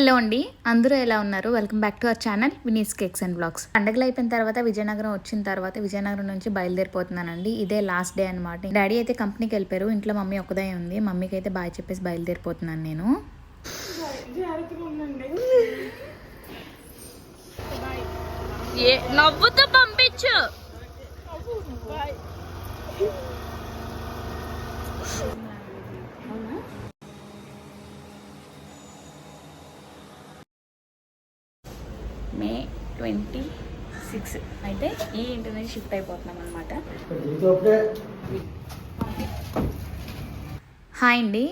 Hello అండి. అందరూ ఎలా ఉన్నారు? Welcome back to our channel Vini's cakes and blogs పండగలు అయిపోయిన తర్వాత విజయనగరం వచ్చిన తర్వాత విజయనగరం నుంచి బయలుదేరిపోతున్నానండి. ఇదే లాస్ట్ డే అనమాట డాడీ అయితే కంపెనీకి వెళ్ళిపోయారు. ఇంట్లో మమ్మీ ఒకదే ఉంది. మమ్మీకి అయితే బాయ్ చెప్పేసి బయలుదేరిపోతున్నాను నేను. ఏ నవ్వుతూ పంపించు. May twenty six. అయితే ఈ ఇంటి నుంచి షిఫ్ట్ అయిపోతున్నాం అనమాట హాయ్ అండి.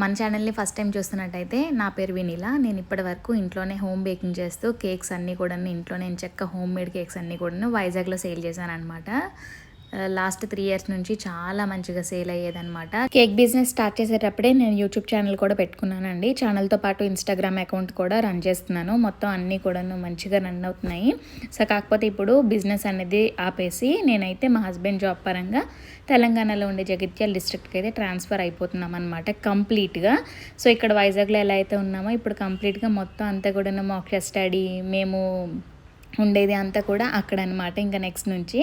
మన ఛానల్ని ఫస్ట్ టైం చూస్తున్నట్టయితే నా పేరు వినీల. నేను ఇప్పటి వరకు ఇంట్లోనే హోమ్ బేకింగ్ చేస్తూ కేక్స్ అన్నీ కూడా ఇంట్లో నేను చెక్క హోమ్ మేడ్ కేక్స్ అన్నీ కూడా వైజాగ్లో సేల్ చేశాను అనమాట లాస్ట్ త్రీ ఇయర్స్ నుంచి చాలా మంచిగా సేల్ అయ్యేదన్నమాట. కేక్ బిజినెస్ స్టార్ట్ చేసేటప్పుడే నేను యూట్యూబ్ ఛానల్ కూడా పెట్టుకున్నానండి. ఛానల్తో పాటు ఇన్స్టాగ్రామ్ అకౌంట్ కూడా రన్ చేస్తున్నాను. మొత్తం అన్నీ కూడా మంచిగా రన్ అవుతున్నాయి. సో కాకపోతే ఇప్పుడు బిజినెస్ అనేది ఆపేసి నేనైతే మా హస్బెండ్ జాబ్ పరంగా తెలంగాణలో ఉండే జగిత్యాల డిస్ట్రిక్ట్కి అయితే ట్రాన్స్ఫర్ అయిపోతున్నాం అనమాట కంప్లీట్గా సో ఇక్కడ వైజాగ్లో ఎలా అయితే ఉన్నామో ఇప్పుడు కంప్లీట్గా మొత్తం అంతా కూడా మోక్ష స్టడీ మేము ఉండేది అంతా కూడా అక్కడ అనమాట ఇంకా నెక్స్ట్ నుంచి.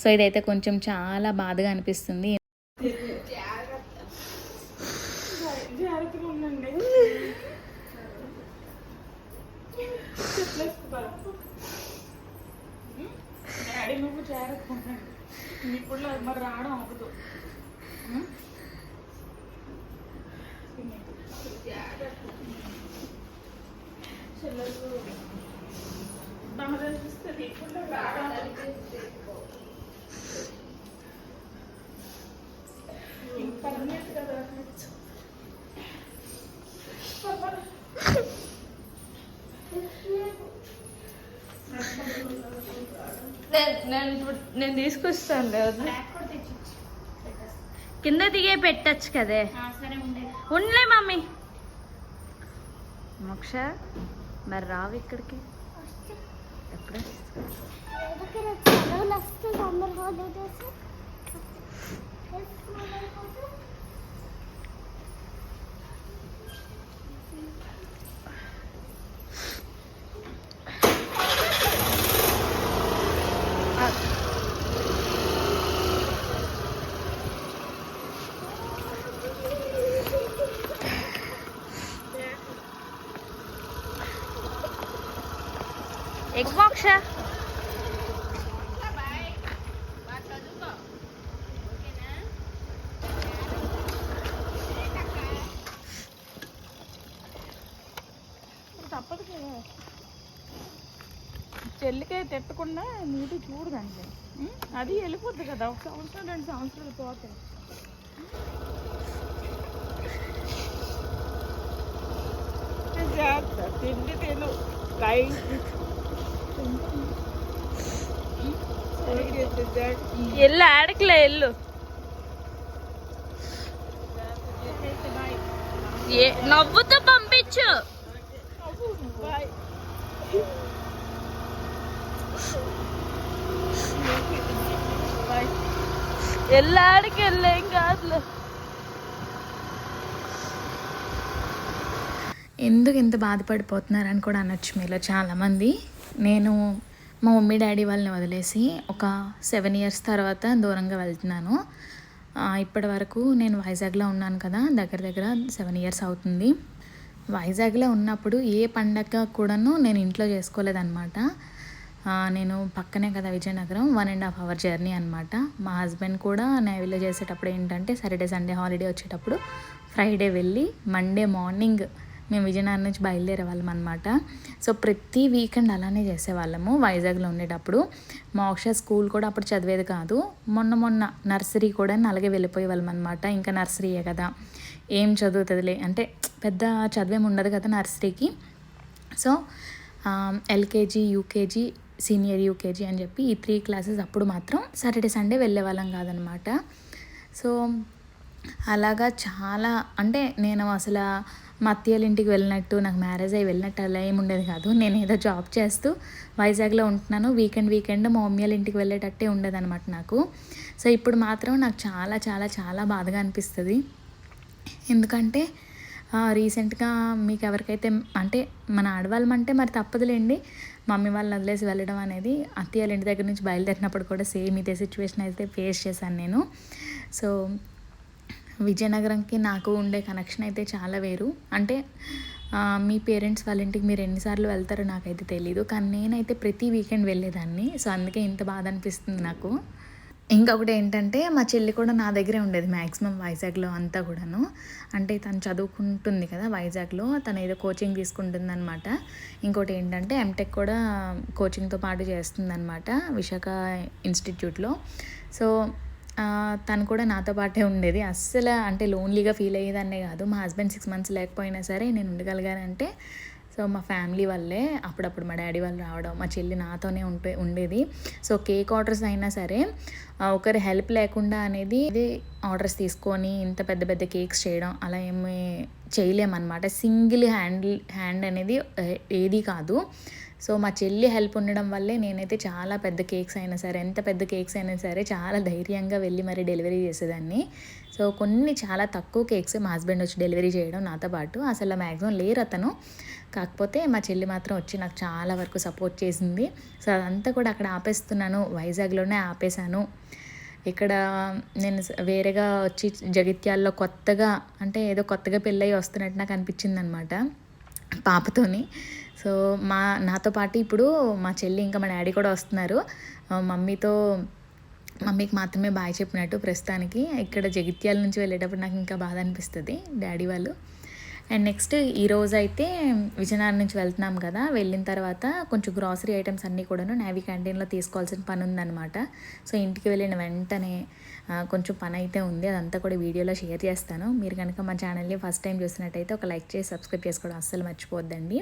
సో ఇదైతే కొంచెం చాలా బాధగా అనిపిస్తుంది. డాడీ ఇప్పుడు మరి రావడం అవ్వదు చెల్లెలు అనిపిస్తుంది ఇప్పుడు రావడం పర్మనెంట్ కదా నేను ఇప్పుడు నేను తీసుకొస్తాను లేదు కింద దిగే పెట్టచ్చు కదే. ఉండలే మమ్మీ. మోక్ష మరి రావు ఇక్కడికి. ఎగ్ మోక్ష తప్పదు కదా చెల్లికాయ తిట్టకుండా నీటి చూడదండి. అది వెళ్ళిపోద్ది కదా ఒక సంవత్సరం రెండు సంవత్సరాలు పోతాయి తిండి తిను. ఎల్లు ఆడకలే ఎల్లు. ఏ నవ్వుతూ పంపించు. ఎల్లు ఆడికి వెళ్ళేం కాదులే ఎందుకు ఇంత బాధపడిపోతున్నారని కూడా అనొచ్చు మీలో చాలామంది. నేను మా మమ్మీ డాడీ వాళ్ళని వదిలేసి ఒక సెవెన్ ఇయర్స్ తర్వాత దూరంగా వెళ్తున్నాను. ఇప్పటి వరకు నేను వైజాగ్లో ఉన్నాను కదా దగ్గర దగ్గర సెవెన్ ఇయర్స్ అవుతుంది. వైజాగ్లో ఉన్నప్పుడు ఏ పండగ కూడాను నేను ఇంట్లో చేసుకోలేదన్నమాట. నేను పక్కనే కదా Vizianagaram one and half hour journey అనమాట మా హస్బెండ్ కూడా నేవీలో చేసేటప్పుడు ఏంటంటే సాటర్డే సండే హాలిడే వచ్చేటప్పుడు ఫ్రైడే వెళ్ళి మండే మార్నింగ్ మేము విజయనగరం నుంచి బయలుదేరే వాళ్ళం అనమాట సో ప్రతి వీకెండ్ అలానే చేసేవాళ్ళము వైజాగ్లో ఉండేటప్పుడు. మోక్ష స్కూల్ కూడా అప్పుడు చదివేది కాదు. మొన్న మొన్న నర్సరీ కూడా అలాగే వెళ్ళిపోయే వాళ్ళం అనమాట ఇంకా నర్సరీయే కదా. ఏం చదువుతుందిలే. అంటే పెద్ద చదివేం ఉండదు కదా నర్సరీకి. So LKG UKG senior UKG అని చెప్పి ఈ త్రీ క్లాసెస్ అప్పుడు మాత్రం సాటర్డే సండే వెళ్ళే వాళ్ళం కాదనమాట. సో అలాగా చాలా అంటే నేను అసలు మా అత్తయ్యల ఇంటికి వెళ్ళినట్టు నాకు మ్యారేజ్ అయ్యి వెళ్ళినట్టు అలా ఏమి ఉండేది కాదు. నేను ఏదో జాబ్ చేస్తూ వైజాగ్లో ఉంటున్నాను. వీకెండ్ వీకెండ్ మా మమ్మీ వాళ్ళ ఇంటికి వెళ్ళేటట్టే ఉండేదన్నమాట నాకు. సో ఇప్పుడు మాత్రం నాకు చాలా చాలా చాలా బాధగా అనిపిస్తుంది. ఎందుకంటే రీసెంట్గా మీకు ఎవరికైతే అంటే మన ఆడవాళ్ళం అంటే మరి తప్పదులేండి. మమ్మీ వాళ్ళని వదిలేసి వెళ్ళడం అనేది అత్తయ్యలు ఇంటి దగ్గర నుంచి బయలుదేరినప్పుడు కూడా సేమ్ ఇదే సిచ్యువేషన్ అయితే ఫేస్ చేశాను నేను. సో విజయనగరంకి నాకు ఉండే కనెక్షన్ అయితే చాలా వేరు. అంటే మీ పేరెంట్స్ వాళ్ళ ఇంటికి మీరు ఎన్నిసార్లు వెళ్తారో నాకైతే తెలీదు. కానీ నేనైతే ప్రతి వీకెండ్ వెళ్ళేదాన్ని. సో అందుకే ఇంత బాధ అనిపిస్తుంది నాకు. ఇంకొకటి ఏంటంటే మా చెల్లి కూడా నా దగ్గరే ఉండేది మ్యాక్సిమం వైజాగ్లో అంతా కూడాను. అంటే తను చదువుకుంటుంది కదా వైజాగ్లో తను ఏదో కోచింగ్ తీసుకుంటుంది అనమాట ఇంకోటి ఏంటంటే ఎంటెక్ కూడా కోచింగ్తో పాటు చేస్తుంది అనమాట విశాఖ ఇన్స్టిట్యూట్లో. సో తను కూడా నాతో పాటే ఉండేది. అస్సలు అంటే లోన్లీగా ఫీల్ అయ్యేదాన్నే కాదు. మా హస్బెండ్ సిక్స్ మంత్స్ లేకపోయినా సరే నేను ఉండగలిగానంటే సో మా ఫ్యామిలీ వల్లే అప్పుడప్పుడు మా డాడీ వాళ్ళు రావడం మా చెల్లి నాతోనే ఉంటే ఉండేది. సో కేక్ ఆర్డర్స్ అయినా సరే ఒకరి హెల్ప్ లేకుండా అనేది ఇది ఆర్డర్స్ తీసుకొని ఇంత పెద్ద పెద్ద కేక్స్ చేయడం అలా ఏమీ చేయలేమన్నమాట. సింగిల్ హ్యాండ్ హ్యాండ్ అనేది ఏది కాదు. సో మా చెల్లి హెల్ప్ ఉండడం వల్లే నేనైతే చాలా పెద్ద కేక్స్ అయినా సరే ఎంత పెద్ద కేక్స్ అయినా సరే చాలా ధైర్యంగా వెళ్ళి మరి డెలివరీ చేసేదాన్ని. సో కొన్ని చాలా తక్కువ కేక్స్ మా హస్బెండ్ వచ్చి డెలివరీ చేయడం నాతో పాటు. అసలు మ్యాక్సిమం లేరు అతను. కాకపోతే మా చెల్లి మాత్రం వచ్చి నాకు చాలా వరకు సపోర్ట్ చేసింది. సో అదంతా కూడా అక్కడ ఆపేస్తున్నాను. వైజాగ్లోనే ఆపేశాను. ఇక్కడ నేను వేరేగా వచ్చి జగిత్యాల్లో కొత్తగా అంటే ఏదో కొత్తగా పెళ్ళయి వస్తున్నట్టు నాకు అనిపించింది అనమాట పాపతోని. సో మా నాతో పాటు ఇప్పుడు మా చెల్లి ఇంకా మా డాడీ కూడా వస్తున్నారు. మమ్మీతో మమ్మీకి మాత్రమే బాయ్ చెప్పినట్టు ప్రస్తుతానికి. ఇక్కడ జగిత్యాల నుంచి వెళ్ళేటప్పుడు నాకు ఇంకా బాధ అనిపిస్తుంది డాడీ వాళ్ళు. అండ్ నెక్స్ట్ ఈ రోజు అయితే విజయనగరం నుంచి వెళ్తున్నాం కదా వెళ్ళిన తర్వాత కొంచెం గ్రాసరీ ఐటమ్స్ అన్నీ కూడాను నావీ క్యాంటీన్లో తీసుకోవాల్సిన పని ఉందన్నమాట. సో ఇంటికి వెళ్ళిన వెంటనే కొంచెం పని అయితే ఉంది. అదంతా కూడా వీడియోలో షేర్ చేస్తాను. మీరు కనుక మా ఛానల్ని ఫస్ట్ టైం చూసినట్టయితే ఒక లైక్ చేసి సబ్స్క్రైబ్ చేసుకోవడం అస్సలు మర్చిపోద్దండి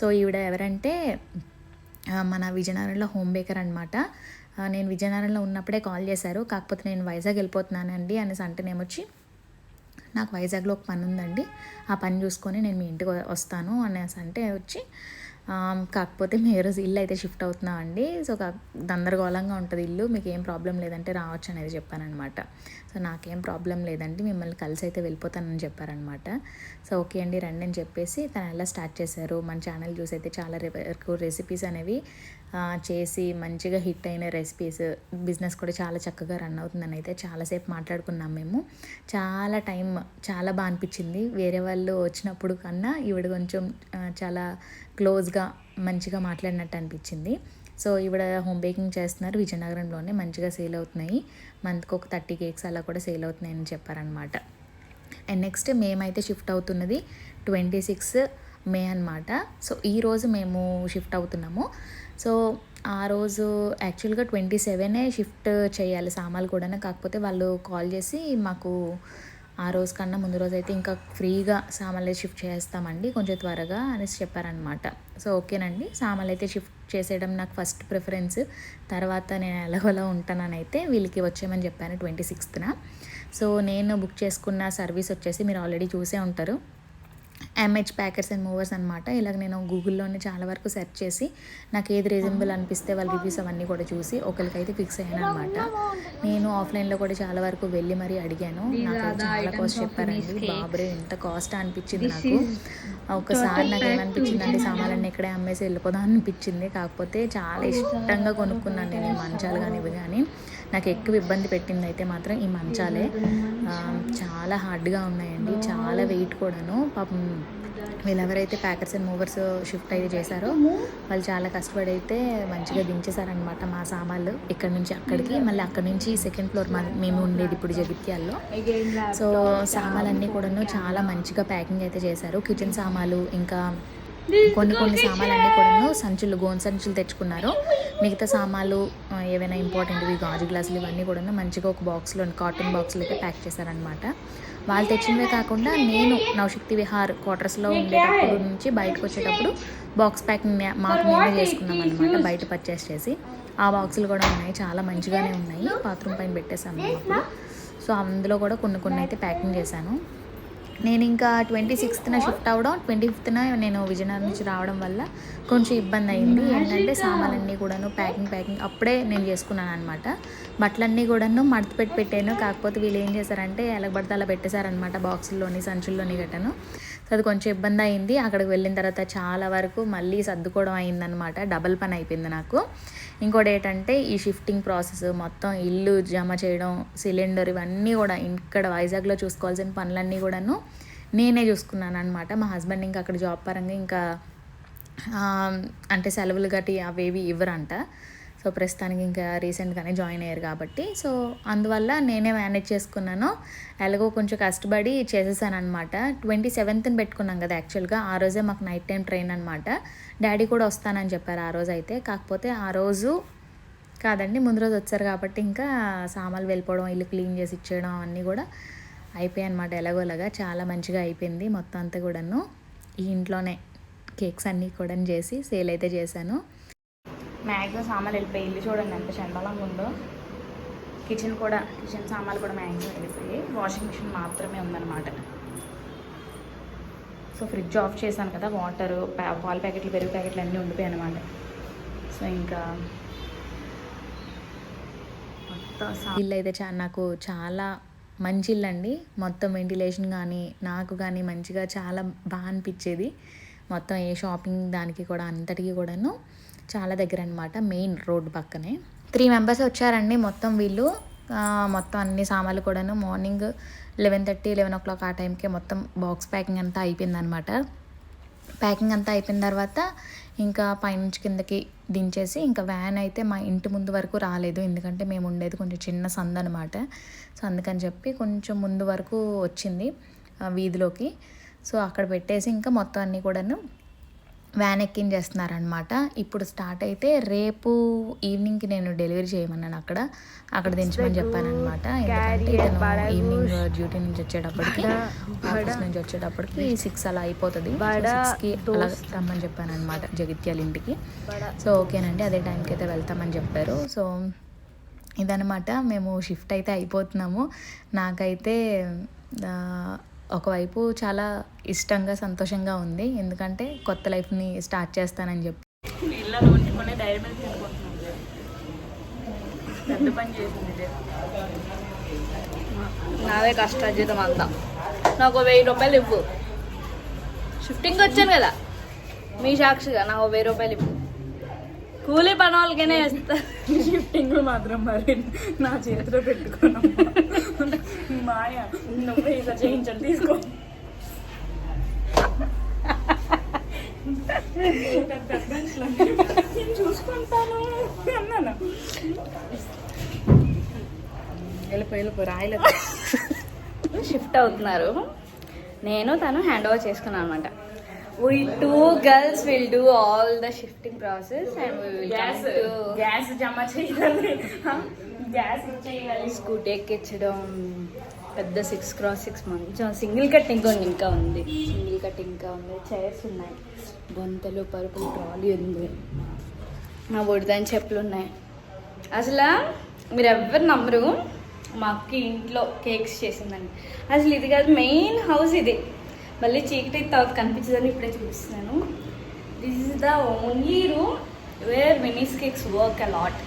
సో ఈవిడ ఎవరంటే మన విజయనగరంలో హోమ్ బేకర్ అనమాట నేను విజయనగరంలో ఉన్నప్పుడే కాల్ చేశారు. కాకపోతే నేను వైజాగ్ వెళ్ళిపోతున్నానండి అనేసి అంటేనేమొచ్చి నాకు వైజాగ్లో ఒక పని ఉందండి. ఆ పని చూసుకొని నేను మీ ఇంటికి వస్తాను అనేసి అంటే వచ్చి కాకపోతే మేము ఈరోజు ఇల్లు అయితే షిఫ్ట్ అవుతున్నామండి. సో గందరగోళంగా ఉంటుంది ఇల్లు. మీకు ఏం ప్రాబ్లం లేదంటే రావచ్చు అనేది చెప్పానమాట సో నాకేం ప్రాబ్లం లేదండి. మిమ్మల్ని కలిసి అయితే వెళ్ళిపోతానని చెప్పారనమాట. సో ఓకే అండి రండి అని చెప్పేసి తను ఎలా స్టార్ట్ చేశారు. మన ఛానల్ చూసి అయితే చాలా రే- వరకు రెసిపీస్ అనేవి చేసి మంచిగా హిట్ అయిన రెసిపీస్ బిజినెస్ కూడా చాలా చక్కగా రన్ అవుతుందని అయితే చాలాసేపు మాట్లాడుకున్నాం మేము. చాలా టైం చాలా బాగా అనిపించింది. వేరే వాళ్ళు వచ్చినప్పుడు కన్నా ఈవిడ కొంచెం చాలా క్లోజ్గా మంచిగా మాట్లాడినట్టు అనిపించింది. సో ఈవిడ హోమ్ బేకింగ్ చేస్తున్నారు. విజయనగరంలోనే మంచిగా సేల్ అవుతున్నాయి. మంత్కి ఒక థర్టీ కేక్స్ అలా కూడా సేల్ అవుతున్నాయని చెప్పారనమాట అండ్ నెక్స్ట్ మేమైతే షిఫ్ట్ అవుతున్నది ట్వంటీ సిక్స్ మే అనమాట సో ఈ రోజు మేము షిఫ్ట్ అవుతున్నాము. సో ఆ రోజు యాక్చువల్గా ట్వంటీ సెవెనే షిఫ్ట్ చేయాలి సామాన్లు కూడా కాకపోతే వాళ్ళు కాల్ చేసి మాకు ఆ రోజు కన్నా ముందు రోజు అయితే ఇంకా ఫ్రీగా సామాన్లు షిఫ్ట్ చేస్తామండి కొంచెం త్వరగా అనేసి చెప్పారనమాట సో ఓకేనండి సామాన్లు అయితే షిఫ్ట్ చేసేయడం నాకు ఫస్ట్ ప్రిఫరెన్స్. తర్వాత నేను ఎలాగోలా ఉంటానని అయితే వీళ్ళకి వచ్చేయమని చెప్పాను ట్వంటీ సిక్స్త్న. సో నేను బుక్ చేసుకున్న సర్వీస్ వచ్చేసి మీరు ఆల్రెడీ చూసే ఉంటారు. ఎంహెచ్ ప్యాకర్స్ అండ్ మూవర్స్ అనమాట ఇలాగ నేను గూగుల్లోనే చాలా వరకు సెర్చ్ చేసి నాకు ఏది రీజనబుల్ అనిపిస్తే వాళ్ళ రివ్యూస్ అవన్నీ కూడా చూసి ఒకరికైతే ఫిక్స్ అయ్యాను అనమాట నేను ఆఫ్లైన్లో కూడా చాలా వరకు వెళ్ళి మరీ అడిగాను. నాకు చాలా కాస్ట్ చెప్పారండి బాబరే ఎంత కాస్ట్ అనిపించింది నాకు. ఒకసారి నాకు ఏమనిపించింది అంటే సామాన్లన్నీ ఇక్కడే అమ్మేసి వెళ్ళిపోదాం అనిపించింది. కాకపోతే చాలా ఇష్టంగా కొనుక్కున్నాను నేను మంచాలు కానీ ఇవి కానీ నాకు ఎక్కువ ఇబ్బంది పెట్టింది అయితే మాత్రం ఈ మంచాలే. చాలా హార్డ్గా ఉన్నాయండి. చాలా వెయిట్ కూడాను. పాపం వీళ్ళు ఎవరైతే ప్యాకర్స్ అండ్ మూవర్స్ షిఫ్ట్ అయితే చేశారో వాళ్ళు చాలా కష్టపడి అయితే మంచిగా దించేశారనమాట మా సామాన్లు ఇక్కడ నుంచి అక్కడికి. మళ్ళీ అక్కడి నుంచి సెకండ్ ఫ్లోర్ మా మేము ఉండేది ఇప్పుడు జగిత్యాల్లో. సో సామాన్లన్నీ కూడాను చాలా మంచిగా ప్యాకింగ్ అయితే చేశారు. కిచెన్ సామాన్లు ఇంకా కొన్ని కొన్ని సామాన్లు అన్నీ కూడాను సంచులు గోన్ సంచులు తెచ్చుకున్నారు. మిగతా సామాన్లు ఏవైనా ఇంపార్టెంట్వి గాజు గ్లాసులు ఇవన్నీ కూడాను మంచిగా ఒక బాక్స్లో కాటన్ బాక్స్లో అయితే ప్యాక్ చేశారనమాట వాళ్ళు తెచ్చినవే కాకుండా నేను నవశక్తి విహార్ క్వార్టర్స్లో ఉండేటప్పుడు నుంచి బయటకు వచ్చేటప్పుడు బాక్స్ ప్యాకింగ్ మాకు మేమే చేసుకున్నాం అనమాట బయట పర్చేస్ చేసి. ఆ బాక్సులు కూడా ఉన్నాయి చాలా మంచిగానే ఉన్నాయి బాత్రూమ్ పైన పెట్టేసాము సో అందులో కూడా కొన్ని కొన్ని అయితే ప్యాకింగ్ చేశాను. నేను ఇంకా ట్వంటీ సిక్స్త్న షిఫ్ట్ అవ్వడం ట్వంటీ ఫిఫ్త్న నేను విజయనగరం నుంచి రావడం వల్ల కొంచెం ఇబ్బంది అయింది ఏంటంటే సామాన్లన్నీ కూడాను ప్యాకింగ్ ప్యాకింగ్ అప్పుడే నేను చేసుకున్నాను అనమాట బట్టలన్నీ కూడాను మడత పెట్టి పెట్టాను. కాకపోతే వీళ్ళు ఏం చేశారంటే ఎలా పడితే అలా పెట్టేశారనమాట బాక్సుల్లోని సంచుల్లోని గట్టను. సో అది కొంచెం ఇబ్బంది అయింది అక్కడికి వెళ్ళిన తర్వాత చాలా వరకు మళ్ళీ సర్దుకోవడం అయిందనమాట డబల్ పని అయిపోయింది నాకు. ఇంకోటి ఏంటంటే ఈ షిఫ్టింగ్ ప్రాసెస్ మొత్తం ఇల్లు జమ చేయడం సిలిండర్ ఇవన్నీ కూడా ఇక్కడ వైజాగ్లో చూసుకోవాల్సిన పనులన్నీ కూడాను నేనే చూసుకున్నాను అనమాట మా హస్బెండ్ ఇంకా అక్కడ జాబ్ పరంగా ఇంకా అంటే సెలవులు గట్టి అవేవి ఇవ్వరంట. సో ప్రస్తుతానికి ఇంకా రీసెంట్గానే జాయిన్ అయ్యారు కాబట్టి సో అందువల్ల నేనే మేనేజ్ చేసుకున్నాను. ఎలాగో కొంచెం కష్టపడి చేసేసాను అనమాట ట్వంటీ సెవెంత్ని పెట్టుకున్నాం కదా యాక్చువల్గా ఆ రోజే మాకు నైట్ టైం ట్రైన్ అనమాట డాడీ కూడా వస్తానని చెప్పారు ఆ రోజు అయితే. కాకపోతే ఆ రోజు కాదండి ముందు రోజు వచ్చారు కాబట్టి ఇంకా సామాన్లు వెళ్ళిపోవడం ఇల్లు క్లీన్ చేసి ఇచ్చేయడం అన్నీ కూడా అయిపోయాయి అనమాట ఎలాగోలాగా. చాలా మంచిగా అయిపోయింది మొత్తం అంతా కూడాను. ఈ ఇంట్లోనే కేక్స్ అన్నీ కూడా చేసి సేల్ అయితే చేశాను. మ్యాక్సిమం సామాన్లు వెళ్ళిపోయి ఇల్లు చూడండి ఎంత చండాలంగా ఉందో. కిచెన్ కూడా కిచెన్ సామాన్లు కూడా మ్యాక్సిమం వెళ్ళిపోయి వాషింగ్ మిషన్ మాత్రమే ఉందన్నమాట. సో ఫ్రిడ్జ్ ఆఫ్ చేశాను కదా వాటర్ పాల ప్యాకెట్లు పెరుగు ప్యాకెట్లు అన్నీ ఉండిపోయాయి అనమాట సో ఇంకా మొత్తం ఇల్లు అయితే చా నాకు చాలా మంచి ఇల్లు అండి మొత్తం వెంటిలేషన్ కానీ నాకు కానీ మంచిగా చాలా బాగా అనిపించేది. మొత్తం ఏ షాపింగ్ దానికి కూడా అంతటికి కూడాను. చాలా దగ్గర అనమాట మెయిన్ రోడ్ పక్కనే. త్రీ మెంబర్స్ వచ్చారండి మొత్తం వీళ్ళు. మొత్తం అన్ని సామాన్లు కూడాను morning eleven thirty eleven o'clock ఆ టైంకే మొత్తం బాక్స్ ప్యాకింగ్ అంతా అయిపోయిందనమాట. ప్యాకింగ్ అంతా అయిపోయిన తర్వాత ఇంకా పైనుంచి కిందకి దించేసి ఇంకా వ్యాన్ అయితే మా ఇంటి ముందు వరకు రాలేదు. ఎందుకంటే మేము ఉండేది కొంచెం చిన్న సంద అనమాట. సో అందుకని చెప్పి కొంచెం ముందు వరకు వచ్చింది వీధిలోకి. సో అక్కడ పెట్టేసి ఇంకా మొత్తం అన్నీ కూడాను వ్యాన్ ఎక్కించేస్తున్నారనమాట ఇప్పుడు స్టార్ట్ అయితే రేపు ఈవినింగ్కి నేను డెలివరీ చేయమన్నాను అక్కడ. అక్కడ దించమని చెప్పాను అనమాట ఎందుకంటే ఇతను ఈవినింగ్ డ్యూటీ నుంచి వచ్చేటప్పటికి ఆఫీస్ నుంచి వచ్చేటప్పటికి సిక్స్ అలా అయిపోతుంది. సిక్స్కి అలా రమ్మని చెప్పాను అనమాట జగిత్యాల ఇంటికి. సో ఓకేనండి అదే టైంకి అయితే వెళ్తామని చెప్పారు. సో ఇదనమాట మేము షిఫ్ట్ అయితే అయిపోతున్నాము. నాకైతే ఒకవైపు చాలా ఇష్టంగా సంతోషంగా ఉంది. ఎందుకంటే కొత్త లైఫ్ని స్టార్ట్ చేస్తానని చెప్పి. నాదే కష్టార్జితం అంతా. నాకు వెయ్యి రూపాయలు ఇవ్వు. షిఫ్టింగ్ వచ్చాను కదా. మీ సాక్షిగా నాకు వెయ్యి రూపాయలు ఇవ్వు. కూలీ పని వాళ్ళకైనా ఇస్తా షిఫ్టింగ్ మాత్రం మరి నా చేతిలో పెట్టుకున్నాం మాయ. నువ్వే ఇలా చేయించండి తీసుకో. నేను చూసుకుంటాను. అన్నాను. వెళ్ళిపో వెళ్ళిపో రాయలేదు. షిఫ్ట్ అవుతున్నారు. నేను తను హ్యాండ్ ఓవర్ చేసుకున్నాను అనమాట we two girls will do all the shifting process and gas gas జమ చేయాలి. గ్యాస్ చేయాలి. స్కూటీ ఎక్కించడం పెద్ద సిక్స్ క్రాస్ సిక్స్ మంచి సింగిల్ కట్ ఇంకా ఉంది ఇంకా ఉంది. సింగిల్ కట్ ఇంకా ఉంది. చైర్స్ ఉన్నాయి. బొంతలు పరుపులు ట్రాలీ ఉంది. నా బొడిదాని చెప్పులు ఉన్నాయి. అసలు మీరు ఎవరు నమ్మరు మా అక్క ఇంట్లో కేక్స్ చేసిందండి. అసలు ఇది కాదు మెయిన్ హౌస్ ఇది. మళ్ళీ చీకటి తర్వాత కనిపించదని ఇప్పుడే చూపిస్తున్నాను. This is the only room where Mini's cakes work a lot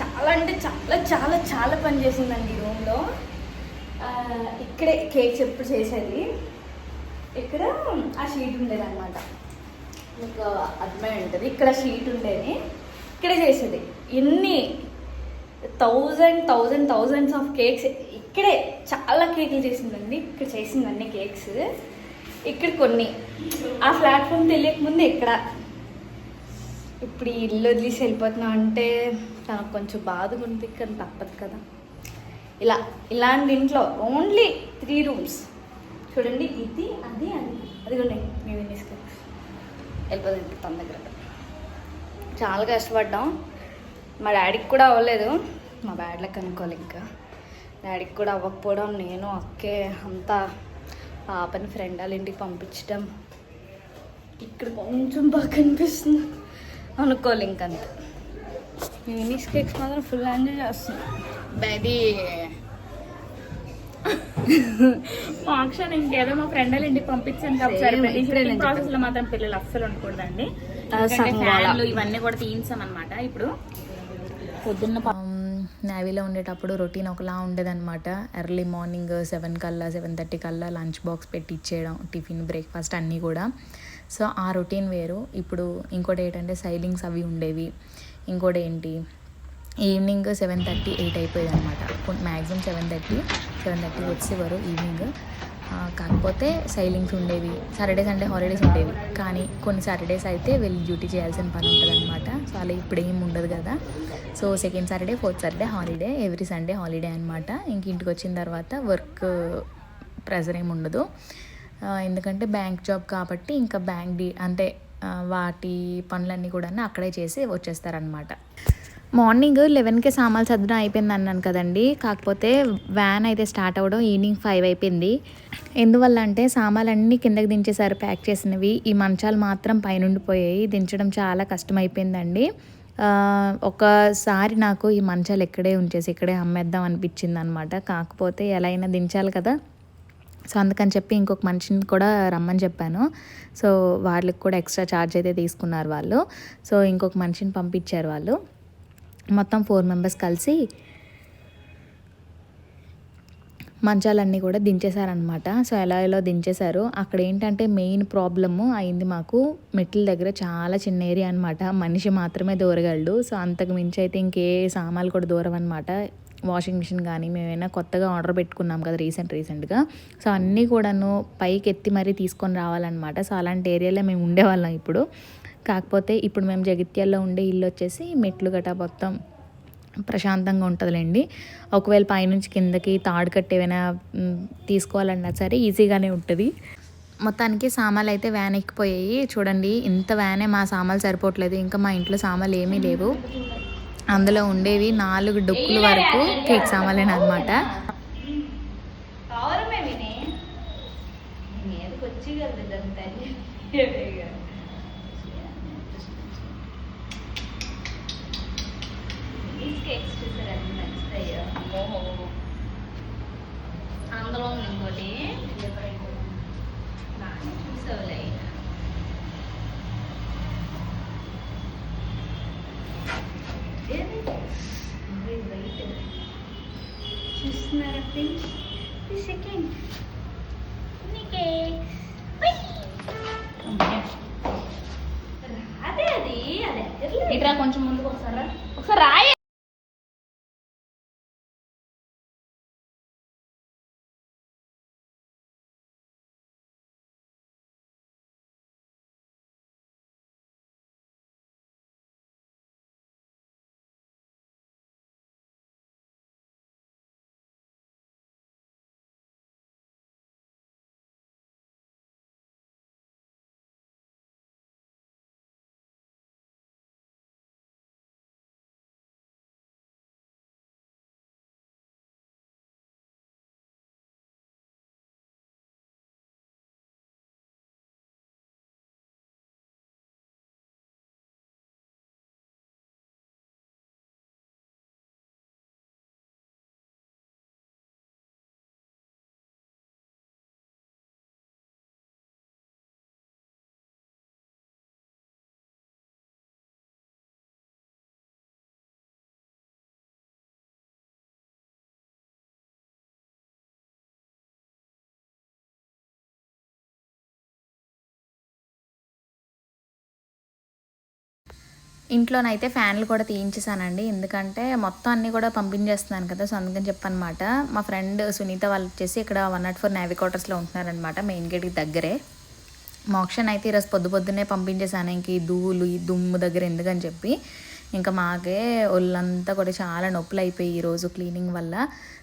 చాలా అంటే చాలా చాలా చాలా పని చేసిందండి ఈ రూమ్లో ఇక్కడే కేక్స్ ఎప్పుడు చేసేది. ఇక్కడ ఆ షీట్ ఉండేది అనమాట మీకు అర్థమై ఉంటుంది. ఇక్కడ షీట్ ఉండేది. ఇక్కడే చేసేది. ఎన్ని thousand thousand thousands of cakes. ఇక్కడే చాలా కేకులు చేసిందండి. ఇక్కడ చేసిందండి కేక్స్. ఇక్కడ కొన్ని. ఆ ప్లాట్ఫామ్ తెలియకముందు ఇక్కడ. ఇప్పుడు ఈ ఇల్లు వదిలేసి వెళ్ళిపోతున్నాం అంటే తనకు కొంచెం బాధగా ఉంది. కానీ తప్పదు కదా. ఇలా ఇలాంటి ఇంట్లో ఓన్లీ త్రీ రూమ్స్ చూడండి ఇది అది అది. అదిగోండి మేము తీసుకెళ్ళి. వెళ్ళిపోతుంది తన దగ్గర. చాలా కష్టపడ్డాం. మా డాడీకి కూడా అవ్వలేదు. మా డాడీలకు అనుకోవాలి ఇంకా. డాడీకి కూడా అవ్వకపోవడం నేను అక్కే అంతా పాపని ఫ్రెండ్ వాళ్ళ ఇంటికి పంపించడం. ఇక్కడ కొంచెం బాగా కనిపిస్తుంది. అనుకోవాలి ఇంకంత. మినీ కేక్స్ మాత్రం ఫుల్ ఎంజాయ్ చేస్తున్నాం. అది ఫంక్షన్ ఇంకేదో మా ఫ్రెండ్ వాళ్ళ ఇంటికి పంపించాను నేను ప్రాసెస్లో మాత్రం పిల్లలు అస్సలు ఉండకూడదండి. ఫ్యాన్లు ఇవన్నీ కూడా తీయించాం అనమాట ఇప్పుడు. పొద్దున్న నేవీలో ఉండేటప్పుడు రొటీన్ ఒకలా ఉండేదన్నమాట. ఎర్లీ మార్నింగ్ సెవెన్ కల్లా సెవెన్ థర్టీ కల్లా లంచ్ బాక్స్ పెట్టి ఇచ్చేయడం టిఫిన్ బ్రేక్ఫాస్ట్ అన్నీ కూడా. సో ఆ రొటీన్ వేరు. ఇప్పుడు ఇంకోటి ఏంటంటే సైలింగ్స్ అవి ఉండేవి. ఇంకోటి ఏంటి? ఈవినింగ్ సెవెన్ థర్టీ ఎయిట్ అయిపోయింది అనమాట maximum seven thirty seven thirty వచ్చేవారు ఈవినింగ్ కాకపోతే సైలింగ్స్ ఉండేవి. సాటర్డే సండే హాలిడేస్ ఉండేవి. కానీ కొన్ని సాటర్డేస్ అయితే వెళ్ళి డ్యూటీ చేయాల్సిన పని ఉంటుంది అనమాట సో అలా ఇప్పుడు ఏం ఉండదు కదా. So second Saturday fourth Saturday holiday every Sunday holiday అనమాట ఇంక ఇంటికి వచ్చిన తర్వాత వర్క్ ప్రెజర్ ఏమి ఉండదు. ఎందుకంటే బ్యాంక్ జాబ్ కాబట్టి ఇంకా బ్యాంక్ డీ అంటే వాటి పనులన్నీ కూడా అక్కడే చేసి వచ్చేస్తారనమాట మార్నింగ్ లెవెన్కే సామాన్లు సర్దడం అయిపోయింది అన్నాను కదండి. కాకపోతే వ్యాన్ అయితే స్టార్ట్ అవ్వడం ఈవినింగ్ ఫైవ్ అయిపోయింది. ఎందువల్ల అంటే సామాన్లన్నీ కిందకి దించేసారు ప్యాక్ చేసినవి. ఈ మంచాలు మాత్రం పైనుండిపోయాయి దించడం చాలా కష్టమైపోయిందండి. ఒకసారి నాకు ఈ మంచాలు ఇక్కడే ఉంచేసి ఇక్కడే అమ్మేద్దాం అనిపించింది అనమాట కాకపోతే ఎలా అయినా దించాలి కదా. సో అందుకని చెప్పి ఇంకొక మనిషిని కూడా రమ్మని చెప్పాను. సో వాళ్ళకి కూడా ఎక్స్ట్రా ఛార్జ్ అయితే తీసుకున్నారు వాళ్ళు. సో ఇంకొక మనిషిని పంపించారు వాళ్ళు. మొత్తం ఫోర్ మెంబర్స్ కలిసి మంచాలన్నీ కూడా దించేశారనమాట సో ఎలా ఎలా దించేశారు అక్కడ ఏంటంటే మెయిన్ ప్రాబ్లము అయింది మాకు. మెట్ల దగ్గర చాలా చిన్న ఏరియా అనమాట మనిషి మాత్రమే దూరగలడు. సో అంతకు మించి అయితే ఇంకే సామాన్లు కూడా దూరం అనమాట వాషింగ్ మిషన్ కానీ మేమైనా కొత్తగా ఆర్డర్ పెట్టుకున్నాం కదా రీసెంట్ రీసెంట్గా. సో అన్నీ కూడాను పైకి ఎత్తి మరీ తీసుకొని రావాలన్నమాట. సో అలాంటి ఏరియాలో మేము ఉండేవాళ్ళం ఇప్పుడు. కాకపోతే ఇప్పుడు మేము జగిత్యాల్లో ఉండే ఇల్లు వచ్చేసి మెట్లు గటా మొత్తం ప్రశాంతంగా ఉంటుందిలేండి. ఒకవేళ పైనుంచి కిందకి తాడు కట్టి ఏమైనా తీసుకోవాలన్నా సరే ఈజీగానే ఉంటుంది. మొత్తానికి సామాన్లు అయితే వ్యాన్ ఎక్కిపోయాయి. చూడండి ఇంత వ్యానే మా సామాన్లు సరిపోవట్లేదు. ఇంకా మా ఇంట్లో సామాన్లు ఏమీ లేవు. అందులో ఉండేవి నాలుగు డొక్కుల వరకు కేక్ సామాన్లేనమాట అనమాట వచ్చి కదా ఇదంతా కేక్స్ చూసారు అన్ని నచ్చుతాయో అందులో ఉంది ఇంకోటి నాన్న చూసావులే. ఇంట్లోనైతే ఫ్యాన్లు కూడా తీయించేసానండి. ఎందుకంటే మొత్తం అన్నీ కూడా పంపించేస్తున్నాను కదా సో అందుకని చెప్పనమాట. మా ఫ్రెండ్ సునీత వాళ్ళు వచ్చేసి ఇక్కడ వన్ నాట్ ఫోర్ నేవీ క్వార్టర్స్లో ఉంటున్నారనమాట మెయిన్ గేట్కి దగ్గరే. మోక్షన్ అయితే ఈరోజు పొద్దు పొద్దున్నే పంపించేసాను ఇంక ఈ ధూళి ఈ దుమ్ము దగ్గర ఎందుకని చెప్పి. ఇంకా మాకే ఒళ్ళంతా కూడా చాలా నొప్పులు అయిపోయి ఈరోజు క్లీనింగ్ వల్ల.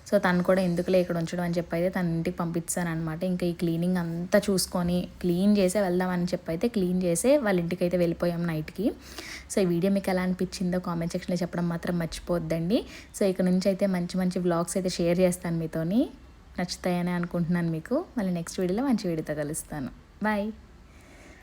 సో తను కూడా ఎందుకులే ఇక్కడ ఉంచడం అని చెప్పైతే తన ఇంటికి పంపించాను అనమాట ఇంకా ఈ క్లీనింగ్ అంతా చూసుకొని క్లీన్ చేసే వెళ్దామని అని చెప్పైతే క్లీన్ చేసే వాళ్ళ ఇంటికి అయితే వెళ్ళిపోయాం నైట్కి. సో ఈ వీడియో మీకు ఎలా అనిపించిందో కామెంట్ సెక్షన్లో చెప్పడం మాత్రం మర్చిపోద్దండి. సో ఇక్కడ నుంచి అయితే మంచి మంచి వ్లాగ్స్ అయితే షేర్ చేస్తాను మీతోని. నచ్చుతాయని అనుకుంటున్నాను మీకు. మళ్ళీ నెక్స్ట్ వీడియోలో మంచి వీడియోతో కలుస్తాను. బాయ్.